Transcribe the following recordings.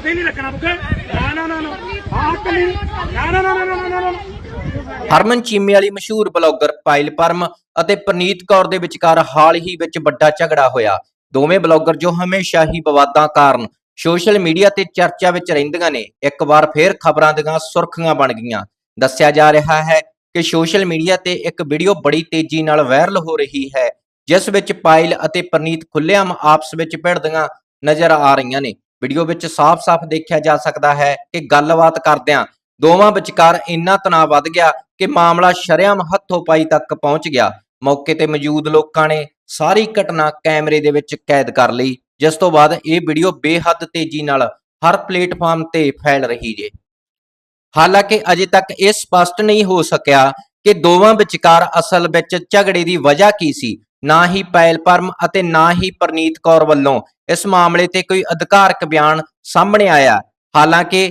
ਤੇ ਨਹੀਂ ਲੱਗਣਾ ਬੁੱਗੇ। ਨਾ ਨਾ ਨਾ ਨਾ। ਆਹ ਕੱਲੀ ਨਾ ਨਾ ਨਾ ਨਾ ਨਾ ਨਾ। ਹਰਮਨ ਚੀਮੇ ਵਾਲੀ ਮਸ਼ਹੂਰ ਬਲੌਗਰ ਪਾਇਲ ਪਰਮ ਅਤੇ ਪ੍ਰਨੀਤ ਕੌਰ ਦੇ ਵਿਚਕਾਰ ਹਾਲ ਹੀ ਵਿੱਚ ਵੱਡਾ ਝਗੜਾ ਹੋਇਆ। ਦੋਵੇਂ ਬਲੌਗਰ ਜੋ ਹਮੇਸ਼ਾ ਹੀ ਵਿਵਾਦਾਂ ਕਾਰਨ ਸੋਸ਼ਲ ਮੀਡੀਆ ਤੇ ਚਰਚਾ ਵਿੱਚ ਰਹਿੰਦੀਆਂ ਨੇ, ਇੱਕ ਵਾਰ ਫੇਰ ਖਬਰਾਂ ਦੀਆਂ ਸੁਰਖੀਆਂ ਬਣ ਗਈਆਂ। ਦੱਸਿਆ ਜਾ ਰਿਹਾ ਹੈ ਕਿ ਸੋਸ਼ਲ ਮੀਡੀਆ ਤੇ ਇੱਕ ਵੀਡੀਓ ਬੜੀ ਤੇਜ਼ੀ ਨਾਲ ਵਾਇਰਲ ਹੋ ਰਹੀ ਹੈ, ਜਿਸ ਵਿੱਚ ਪਾਇਲ ਅਤੇ ਪ੍ਰਨੀਤ ਖੁੱਲ੍ਹੇਆਮ ਆਪਸ ਵਿੱਚ ਭਿੜਦੀਆਂ ਨਜ਼ਰ ਆ ਰਹੀਆਂ ਨੇ। ਵੀਡੀਓ ਵਿੱਚ ਸਾਫ਼-ਸਾਫ਼ ਦੇਖਿਆ ਜਾ ਸਕਦਾ ਹੈ ਕਿ ਗੱਲਬਾਤ ਕਰਦਿਆਂ ਦੋਵਾਂ ਵਿਚਕਾਰ ਇੰਨਾ ਤਣਾਅ ਵੱਧ ਗਿਆ ਕਿ ਮਾਮਲਾ ਸ਼ਰੇਆਮ ਹੱਥੋਂ ਪਾਈ ਤੱਕ ਪਹੁੰਚ ਗਿਆ। ਮੌਕੇ ਤੇ ਮੌਜੂਦ ਲੋਕਾਂ ਨੇ ਸਾਰੀ ਘਟਨਾ ਕੈਮਰੇ ਦੇ ਵਿੱਚ ਕੈਦ ਕਰ ਲਈ। ਜਿਸ ਤੋਂ ਬਾਅਦ ਇਹ ਵੀਡੀਓ ਬੇਹੱਦ ਤੇਜ਼ੀ ਨਾਲ ਹਰ ਪਲੇਟਫਾਰਮ ਤੇ ਫੈਲ ਰਹੀ ਜੇ। ਹਾਲਾਂਕਿ ਅਜੇ ਤੱਕ ਇਹ ਸਪਸ਼ਟ ਨਹੀਂ ਹੋ ਸਕਿਆ ਕਿ ਦੋਵਾਂ ਵਿਚਕਾਰ ਅਸਲ ਵਿੱਚ ਝਗੜੇ ਦੀ ਵਜ੍ਹਾ ਕੀ ਸੀ। ਨਾ ਹੀ ਪੈਲ ਪਰਮ ਅਤੇ ਨਾ ਹੀ ਪ੍ਰਨੀਤ ਕੌਰ ਵੱਲੋਂ ਇਸ ਮਾਮਲੇ ਤੇ ਕੋਈ ਅਧਿਕਾਰਕ ਬਿਆਨ ਸਾਹਮਣੇ ਆਇਆ। ਹਾਲਾਂਕਿ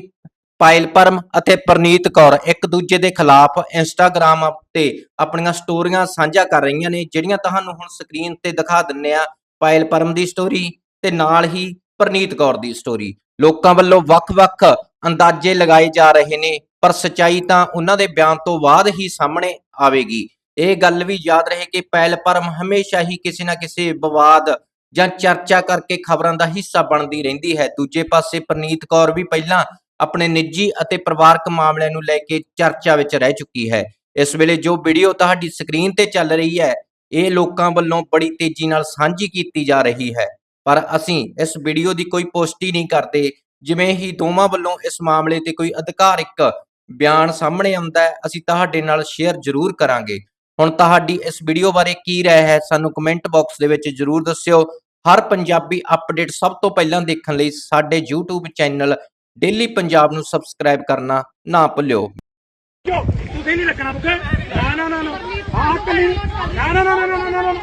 ਪਾਇਲ ਪਰਮ ਅਤੇ ਪ੍ਰਨੀਤ ਕੌਰ ਇੱਕ ਦੂਜੇ ਦੇ ਖਿਲਾਫ ਇੰਸਟਾਗ੍ਰam ਤੇ ਆਪਣੀਆਂ ਸਟੋਰੀਆਂ ਸਾਂਝਾ ਕਰ ਰਹੀਆਂ ਨੇ, ਜਿਹੜੀਆਂ ਤੁਹਾਨੂੰ ਹੁਣ ਸਕਰੀਨ ਤੇ ਦਿਖਾ ਦਿੰਨੇ ਆ। ਪਾਇਲ ਪਰਮ ਦੀ ਸਟੋਰੀ ਤੇ ਨਾਲ ਹੀ ਪ੍ਰਨੀਤ ਕੌਰ ਦੀ ਸਟੋਰੀ। ਲੋਕਾਂ ਵੱਲੋਂ ਵੱਖ-ਵੱਖ ਅੰਦਾਜ਼ੇ ਲਗਾਏ ਜਾ ਰਹੇ ਨੇ, ਪਰ ਸਚਾਈ ਤਾਂ ਉਹਨਾਂ ਦੇ ਬਿਆਨ ਤੋਂ ਬਾਅਦ ਹੀ ਸਾਹਮਣੇ ਆਵੇਗੀ। ਇਹ ਗੱਲ ਵੀ ਯਾਦ ਰਹੇ ਕਿ ਪਹਿਲ ਪਰਮ ਹਮੇਸ਼ਾ ਹੀ ਕਿਸੇ ਨਾ ਕਿਸੇ ਵਿਵਾਦ ਜਾਂ ਚਰਚਾ ਕਰਕੇ ਖਬਰਾਂ ਦਾ ਹਿੱਸਾ ਬਣਦੀ ਰਹਿੰਦੀ ਹੈ। ਦੂਜੇ ਪਾਸੇ ਪ੍ਰਨੀਤ ਕੌਰ ਵੀ ਪਹਿਲਾਂ ਆਪਣੇ ਨਿੱਜੀ ਅਤੇ ਪਰਿਵਾਰਕ ਮਾਮਲਿਆਂ ਨੂੰ ਲੈ ਕੇ ਚਰਚਾ ਵਿੱਚ ਰਹਿ ਚੁੱਕੀ ਹੈ। ਇਸ ਵੇਲੇ ਜੋ ਵੀਡੀਓ ਤੁਹਾਡੀ ਸਕਰੀਨ ਤੇ ਚੱਲ ਰਹੀ ਹੈ, ਇਹ ਲੋਕਾਂ ਵੱਲੋਂ ਬੜੀ ਤੇਜ਼ੀ ਨਾਲ ਸਾਂਝੀ ਕੀਤੀ ਜਾ ਰਹੀ ਹੈ। ਪਰ ਅਸੀਂ ਇਸ ਵੀਡੀਓ ਦੀ ਕੋਈ ਪੁਸ਼ਟੀ ਨਹੀਂ ਕਰਦੇ, ਜਿਵੇਂ ਹੀ ਦੋਵਾਂ ਵੱਲੋਂ ਇਸ ਮਾਮਲੇ ਤੇ ਕੋਈ ਅਧਿਕਾਰਿਕ ਬਿਆਨ ਸਾਹਮਣੇ ਆਉਂਦਾ ਹੈ, ਅਸੀਂ ਤੁਹਾਡੇ ਨਾਲ ਸ਼ੇਅਰ ਜ਼ਰੂਰ ਕਰਾਂਗੇ। ਹੁਣ ਤੁਹਾਡੀ ਇਸ ਵੀਡੀਓ ਬਾਰੇ ਕੀ ਰਾਏ ਹੈ ਸਾਨੂੰ ਕਮੈਂਟ ਬਾਕਸ ਦੇ ਵਿੱਚ ਜ਼ਰੂਰ ਦੱਸਿਓ। ਹਰ ਪੰਜਾਬੀ ਅਪਡੇਟ ਸਭ ਤੋਂ ਪਹਿਲਾਂ ਦੇਖਣ ਲਈ ਸਾਡੇ YouTube ਚੈਨਲ ਡੇਲੀ ਪੰਜਾਬ ਨੂੰ ਸਬਸਕ੍ਰਾਈਬ ਕਰਨਾ ਨਾ ਭੁੱਲਿਓ। ਕਿਉਂ? ਤੂੰ ਤੇ ਨਹੀਂ ਲੱਗਣਾ ਬੁੱਗੇ ਨਾ ਨਾ ਨਾ ਨਾ। ਆਹ ਕੱਲੀ ਨਾ ਨਾ ਨਾ ਨਾ ਨਾ ਨਾ ਨਾ।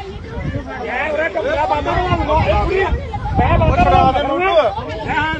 ਐ ਉਰੇ ਟੱਪਿਆ ਬਾਬਾ ਬਣਾ ਲਓ ਇਹ ਕੁੜੀਆਂ ਮੈਂ ਬਾਬਾ ਬਣਾ ਲਊਂਗਾ। ਮੈਂ